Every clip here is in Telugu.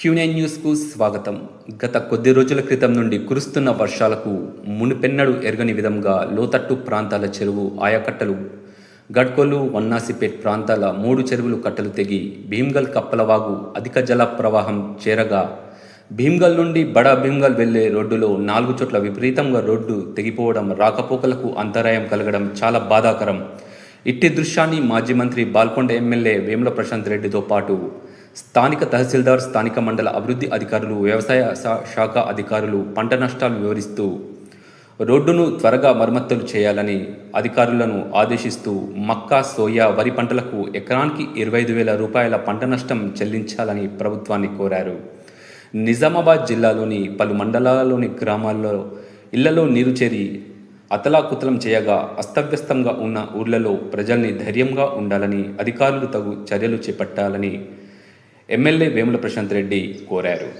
క్యూనైన్ న్యూస్కు స్వాగతం. గత కొద్ది రోజుల క్రితం నుండి కురుస్తున్న వర్షాలకు మునిపెన్నడు ఎరగని విధంగా లోతట్టు ప్రాంతాల చెరువు ఆయకట్టలు గడ్కొల్లు వన్నాసిపేట్ ప్రాంతాల మూడు చెరువులు కట్టలు తెగి భీమ్గల్ కప్పలవాగు అధిక జల ప్రవాహం చేరగా భీమ్గల్ నుండి బడా భీమ్గల్ వెళ్ళే రోడ్డులో నాలుగు చోట్ల విపరీతంగా రోడ్డు తెగిపోవడం రాకపోకలకు అంతరాయం కలగడం చాలా బాధాకరం. ఇట్టి దృశ్యాన్ని మాజీ మంత్రి బాల్కొండ ఎమ్మెల్యే వేముల ప్రశాంత్ రెడ్డితో పాటు స్థానిక తహసీల్దార్ స్థానిక మండల అభివృద్ధి అధికారులు వ్యవసాయ శాఖ అధికారులు పంట నష్టాలు వివరిస్తూ రోడ్డును త్వరగా మరమ్మతులు చేయాలని అధికారులను ఆదేశిస్తూ మక్కా సోయా వరి పంటలకు ఎకరానికి ఇరవై ఐదు వేల రూపాయల పంట నష్టం చెల్లించాలని ప్రభుత్వాన్ని కోరారు. నిజామాబాద్ జిల్లాలోని పలు మండలాలలోని గ్రామాల్లో ఇళ్ళలో నీరు చేరి అతలాకుతలం చేయగా అస్తవ్యస్తంగా ఉన్న ఊర్లలో ప్రజల్ని ధైర్యంగా ఉండాలని అధికారులు తగు చర్యలు చేపట్టాలని ఎమ్మెల్యే వేముల ప్రశాంత్ రెడ్డి కోరారు.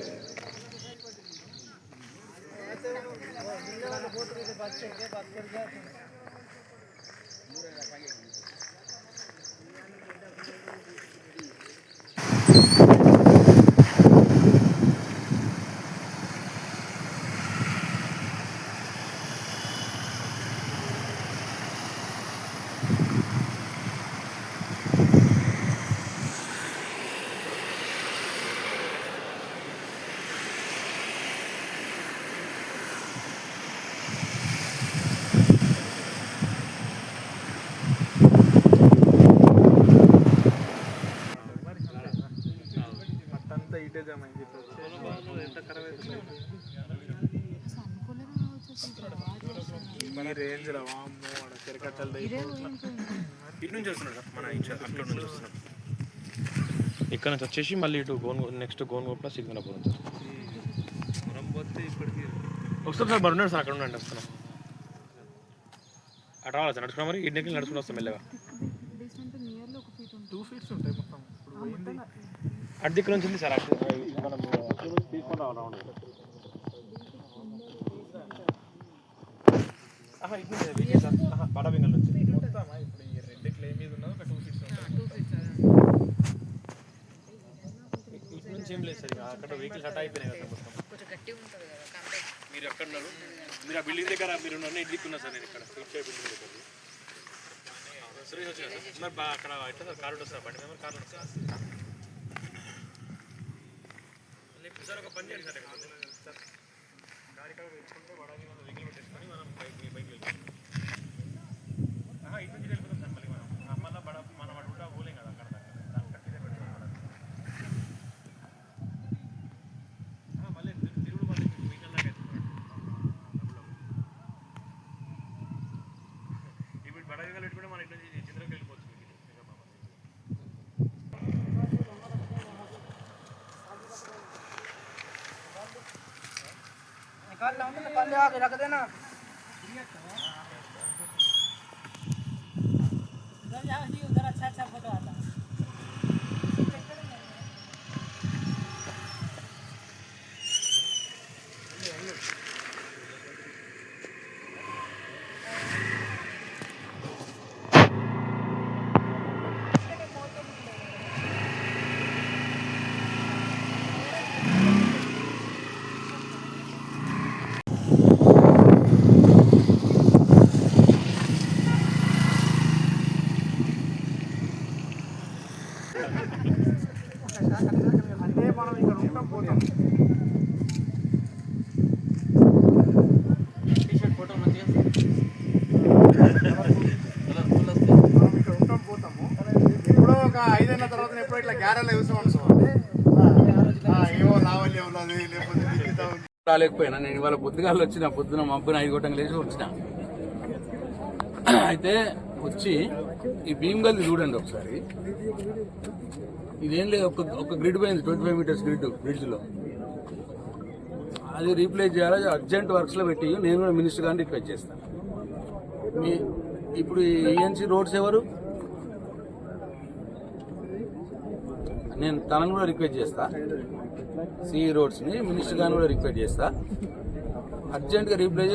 ఈ రేంజ్లో వామ్మో ఇటు నుంచి వస్తున్నాడు మన అక్కడ నుంచి ఇక్కడ నుంచి వచ్చేసి మళ్ళీ ఇటు గోన్ నెక్స్ట్ గోన్ ప్లస్ సిగ్నల్ పోతే ఇప్పటికి వస్తుంది సార్ మరి ఉన్నాడు సార్ అక్కడ ఉండండి వస్తున్నాం. అటు రావాలి సార్ నడుచుకున్నా మరి? ఇంటికి నడుచుకుని వస్తాం మెల్లగా. టూ ఫీట్స్ ఉంటాయి మొత్తం. ఇప్పుడు పోయింది అటు దిక్కు నుంచి ఉంది సార్ అటు మనం తీసుకొని రావాలి రౌండ్ ఆహా ఇటు నుంచి వీకే సార్ ఆహా బడబింగల్ నుంచి మొత్తం ఇప్పుడు ఈ రెడ్ క్లే మీద. ఉన్నది ఒక టూ ఫీట్స్ ఇటు నుంచి ఏం లేదు సార్ అక్కడ వెహికల్స్ అట్ అయిపోయినాయి కదా మొత్తం. మీరు ఎక్కడ ఉన్నారు? మీరు ఆ బిల్డింగ్ దగ్గర మీరు ఉన్న ఇడ్లీకి ఉన్నా సార్? నేను ఇక్కడ బిల్డింగ్ దగ్గర సార్. మరి అక్కడ ఎట్లా సార్? కారు వస్తా బండి మీద కారు వస్తా సార్ ఒక పని చేయండి సార్. ఇక్కడ మనం వెహికల్ పెట్టేసుకొని మనం బైక్ బైక్ ఇటు నుంచి निकाल लाऊं तो कल आके रख देना जाओ जी उधर अच्छा अच्छा फ़ोटो आता అంటే మనం ఇక్కడ ఉంటాం పోతాం మనం ఇక్కడ ఉంటాం పోతాము ఇప్పుడు ఒక ఐదేళ్ళ తర్వాత ఎప్పుడో ఇట్లా గ్యారెల్ చూసాం ఏవో లావల్య ఉన్నది లేకపోతే లిఖిత ఉంది. రాలేకపోయినా నేను ఇవాళ పొద్దుగాలు వచ్చిన పొద్దున మబ్బున ఐదు గంటలు లేచి వచ్చిన అయితే వచ్చి ఈ భీమ్గల్ది చూడండి ఒకసారి. ఇదేం లేదు ఒక ఒక గ్రిడ్ పోయింది ట్వంటీ ఫైవ్ మీటర్స్ గ్రిడ్ బ్రిడ్జ్లో అది రీప్లేస్ చేయాలి? అర్జెంట్ వర్క్స్లో పెట్టి నేను కూడా మినిస్టర్ గారిని రిక్వెస్ట్ చేస్తాను మీ ఇప్పుడు ఏఎన్సీ రోడ్స్ ఎవరు? నేను తనను కూడా రిక్వెస్ట్ చేస్తా. సిఈ రోడ్స్ని మినిస్టర్ గారిని కూడా రిక్వెస్ట్ చేస్తా. అర్జెంట్గా రీప్లేస్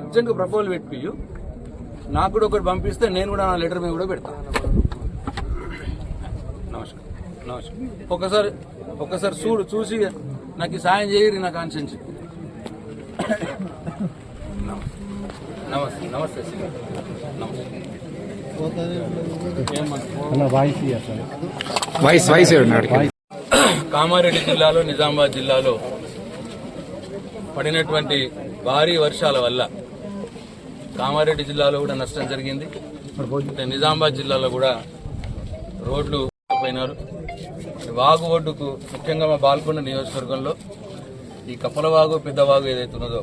అర్జెంట్గా ప్రపోజల్ పెట్టి నాకు కూడా ఒకటి పంపిస్తే నేను కూడా నా లెటర్ మీద కూడా పెడతాను నమస్కారం. నమస్కారం. ఒకసారి ఒక్కసారి చూడు చూసి నాకు ఈ సాయం చేయరు నాకు ఆన్సెన్స్ నమస్తే నమస్తే కామారెడ్డి జిల్లాలో నిజామాబాద్ జిల్లాలో పడినటువంటి భారీ వర్షాల వల్ల కామారెడ్డి జిల్లాలో కూడా నష్టం జరిగింది. నిజామాబాద్ జిల్లాలో కూడా రోడ్లు పోయినారు. వాగు ఒడ్డుకు ముఖ్యంగా మా బాల్కొండ నియోజకవర్గంలో ఈ కపలవాగు పెద్దవాగు ఏదైతే ఉన్నదో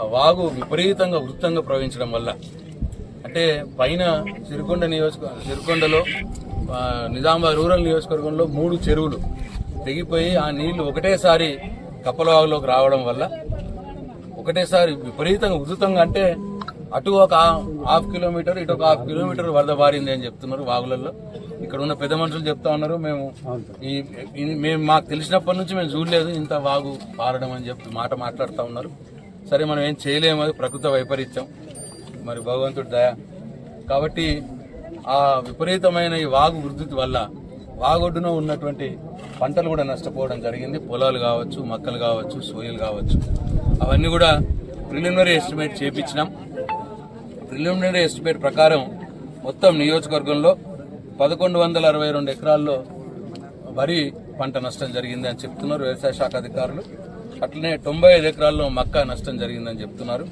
ఆ వాగు విపరీతంగా వృత్తంగా ప్రవహించడం వల్ల అంటే పైన సిరికొండ నియోజక సిరికొండలో నిజామాబాద్ రూరల్ నియోజకవర్గంలో మూడు చెరువులు తెగిపోయి ఆ నీళ్ళు ఒకటేసారి కప్పలవాగులోకి రావడం వల్ల ఒకటేసారి విపరీతంగా ఉధృతంగా అంటే అటు ఒక హాఫ్ కిలోమీటర్ ఇటు ఒక హాఫ్ కిలోమీటర్ వరద బారింది అని చెప్తున్నారు వాగులలో ఇక్కడ ఉన్న పెద్ద మనుషులు చెప్తా ఉన్నారు మేము ఈ మేము మాకు తెలిసినప్పటి నుంచి మేము చూడలేదు ఇంత వాగు పారడం అని చెప్పి మాట మాట్లాడుతూ ఉన్నారు. సరే మనం ఏం చేయలేము అది ప్రకృతి వైపరీత్యం. మరి భగవంతుడి దయ. కాబట్టి ఆ విపరీతమైన ఈ వాగు వృద్ధి వల్ల వాగొడ్డున ఉన్నటువంటి పంటలు కూడా నష్టపోవడం జరిగింది. పొలాలు కావచ్చు మొక్కలు కావచ్చు సోయలు కావచ్చు. అవన్నీ కూడా ప్రిలిమినరీ ఎస్టిమేట్ చేపించినాం. ప్రిలిమినరీ ఎస్టిమేట్ ప్రకారం మొత్తం నియోజకవర్గంలో పదకొండు వందల అరవై రెండు ఎకరాల్లో వరి పంట నష్టం జరిగింది అని చెప్తున్నారు వ్యవసాయ శాఖ అధికారులు. అట్లనే తొంభై ఐదు ఎకరాల్లో మక్క నష్టం జరిగిందని చెప్తున్నారు.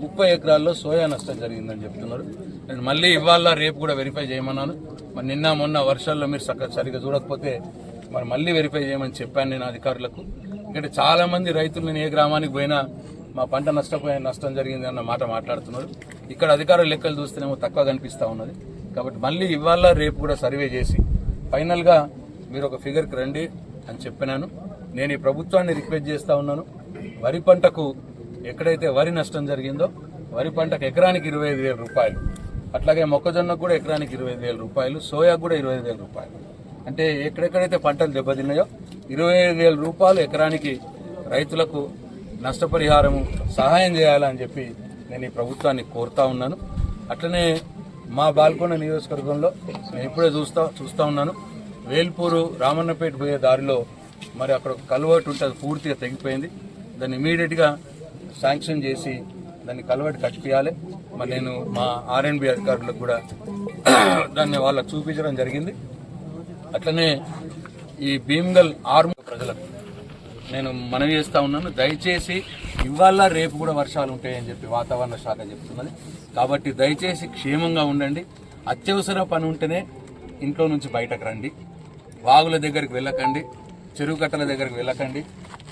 ముప్పై ఎకరాల్లో సోయా నష్టం జరిగిందని చెప్తున్నారు. నేను మళ్ళీ ఇవాళ రేపు కూడా వెరిఫై చేయమన్నాను. మరి నిన్న మొన్న వర్షాల్లో మీరు సరిగ్గా చూడకపోతే మరి మళ్ళీ వెరిఫై చేయమని చెప్పాను నేను అధికారులకు. ఎందుకంటే చాలామంది రైతులు నేను ఏ గ్రామానికి పోయినా మా పంట నష్టపోయే నష్టం జరిగింది అన్న మాట మాట్లాడుతున్నారు. ఇక్కడ అధికారుల లెక్కలు చూస్తేనేమో తక్కువ కనిపిస్తా ఉన్నది. కాబట్టి మళ్ళీ ఇవాళ రేపు కూడా సర్వే చేసి ఫైనల్గా మీరు ఒక ఫిగర్కి రండి అని చెప్పినాను. నేను ఈ ప్రభుత్వాన్ని రిక్వెస్ట్ చేస్తూ ఉన్నాను. వరి పంటకు ఎక్కడైతే వరి నష్టం జరిగిందో వరి పంటకు ఎకరానికి ఇరవై ఐదు వేల రూపాయలు. అట్లాగే మొక్కజొన్నకు కూడా ఎకరానికి ఇరవై ఐదు వేల రూపాయలు. సోయా కూడా ఇరవై ఐదు వేల రూపాయలు. అంటే ఎక్కడెక్కడైతే పంటలు దెబ్బతిన్నాయో ఇరవై ఐదు వేల రూపాయలు ఎకరానికి రైతులకు నష్టపరిహారము సహాయం చేయాలని చెప్పి నేను ఈ ప్రభుత్వాన్ని కోరుతా ఉన్నాను. అట్లనే మా బాల్కొండ నియోజకవర్గంలో నేను ఇప్పుడే చూస్తా చూస్తా ఉన్నాను. వేల్పూరు రామన్నపేట పోయే దారిలో మరి అక్కడ ఒక కల్వర్ట్ అది పూర్తిగా తెగిపోయింది. దాన్ని ఇమీడియట్గా శాంక్షన్ చేసి దాన్ని కల్వర్ట్ కట్టిపియాలి మరి నేను మా ఆర్ఎండ్బి అధికారులకు కూడా దాన్ని వాళ్ళకు చూపించడం జరిగింది. అట్లనే ఈ భీమ్గల్ ఆర్మ్ ప్రజలకు నేను మనవి చేస్తూ ఉన్నాను. దయచేసి ఇవాళ రేపు కూడా వర్షాలు ఉంటాయని చెప్పి వాతావరణ శాఖ చెప్తున్నది. కాబట్టి దయచేసి క్షేమంగా ఉండండి. అత్యవసర పని ఉంటేనే ఇంట్లో నుంచి బయటకు రండి. వాగుల దగ్గరికి వెళ్ళకండి. చెరువు కట్టల దగ్గరికి వెళ్ళకండి.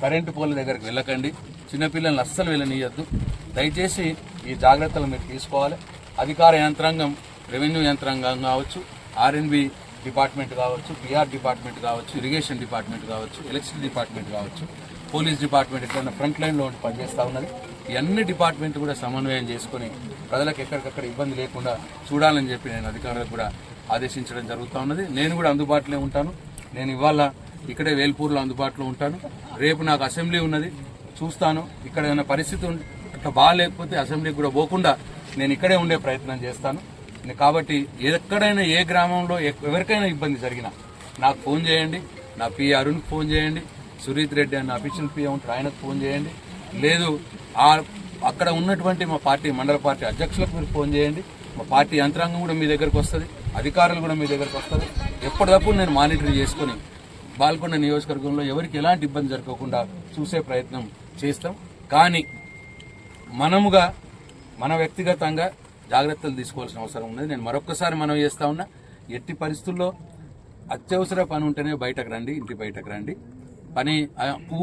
కరెంటు పోల దగ్గరికి వెళ్ళకండి. చిన్నపిల్లల్ని అస్సలు వెళ్ళనీయద్దు. దయచేసి ఈ జాగ్రత్తలు మీరు తీసుకోవాలి. అధికార యంత్రాంగం రెవెన్యూ యంత్రాంగం కావచ్చు ఆర్ఎన్బి డిపార్ట్మెంట్ కావచ్చు పిఆర్ డిపార్ట్మెంట్ కావచ్చు ఇరిగేషన్ డిపార్ట్మెంట్ కావచ్చు ఎలక్ట్రిసిటీ డిపార్ట్మెంట్ కావచ్చు పోలీస్ డిపార్ట్మెంట్ ఎట్లయినా ఫ్రంట్ లైన్లో ఉండి పనిచేస్తూ ఉన్నది. ఈ అన్ని డిపార్ట్మెంట్ కూడా సమన్వయం చేసుకొని ప్రజలకు ఎక్కడికక్కడ ఇబ్బంది లేకుండా చూడాలని చెప్పి నేను అధికారులకు కూడా ఆదేశించడం జరుగుతూ ఉన్నది. నేను కూడా అందుబాటులో ఉంటాను. నేను ఇవాళ ఇక్కడే వేల్పూర్లో అందుబాటులో ఉంటాను. రేపు నాకు అసెంబ్లీ ఉన్నది. చూస్తాను. ఇక్కడ ఏదైనా పరిస్థితి ఉంటే అట్లా బాగాలేకపోతే అసెంబ్లీకి కూడా పోకుండా నేను ఇక్కడే ఉండే ప్రయత్నం చేస్తాను. కాబట్టి ఎక్కడైనా ఏ గ్రామంలో ఎవరికైనా ఇబ్బంది జరిగినా నాకు ఫోన్ చేయండి నా పి అరుణ్కి ఫోన్ చేయండి సురీత్ రెడ్డి అన్న అఫీషియల్ పిఏ ఉంటారు ఆయనకు ఫోన్ చేయండి. లేదు ఆ అక్కడ ఉన్నటువంటి మా పార్టీ మండల పార్టీ అధ్యక్షులకు మీరు ఫోన్ చేయండి. మా పార్టీ యంత్రాంగం కూడా మీ దగ్గరకు వస్తుంది అధికారులు కూడా మీ దగ్గరకు వస్తారు ఎప్పటికప్పుడు నేను మానిటర్ చేసుకొని బాల్కొండ నియోజకవర్గంలో ఎవరికి ఎలాంటి ఇబ్బంది జరగకుండా చూసే ప్రయత్నం చేస్తాం. కానీ మనముగా మన వ్యక్తిగతంగా జాగ్రత్తలు తీసుకోవాల్సిన అవసరం ఉన్నది. నేను మరొక్కసారి మనం చేస్తా ఉన్నా ఎట్టి పరిస్థితుల్లో అత్యవసర పని ఉంటేనే బయటకు రండి ఇంటి బయటకు రండి. పని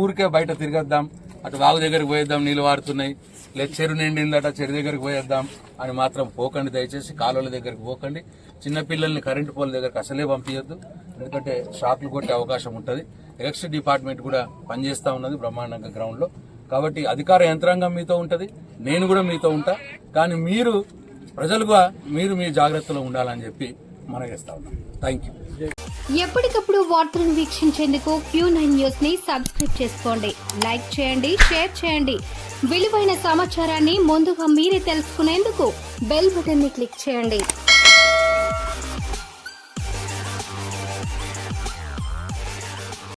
ఊరికే బయట తిరగద్దాం అటు వాగు దగ్గరికి పోయేద్దాం నీళ్ళు వారుతున్నాయి లేదా చెరు నిండిందట చెరు దగ్గరికి పోయేద్దాం అని మాత్రం పోకండి దయచేసి కాలువల దగ్గరికి పోకండి. చిన్నపిల్లల్ని కరెంటు పోల్ దగ్గరకు అసలే పంపించద్దు ఎందుకంటే షాక్లు కొట్టే అవకాశం ఉంటుంది. ఎలక్ట్రిసిటీ డిపార్ట్మెంట్ కూడా పనిచేస్తూ ఉన్నది బ్రహ్మాండంగా గ్రౌండ్లో. కాబట్టి అధికార యంత్రాంగం మీతో ఉంటుంది నేను కూడా మీతో ఉంటా. కానీ మీరు ప్రజలుగా మీరు మీ జాగ్రత్తలో ఉండాలని చెప్పి మనం ఉన్నాం. థ్యాంక్ యూ ఎప్పటికప్పుడు వార్తలను వీక్షించేందుకు క్యూ నైన్ న్యూస్ని సబ్స్క్రైబ్ చేసుకోండి. లైక్ చేయండి షేర్ చేయండి. విలువైన సమాచారాన్ని ముందుగా మీరే తెలుసుకునేందుకు బెల్ బటన్ని క్లిక్ చేయండి.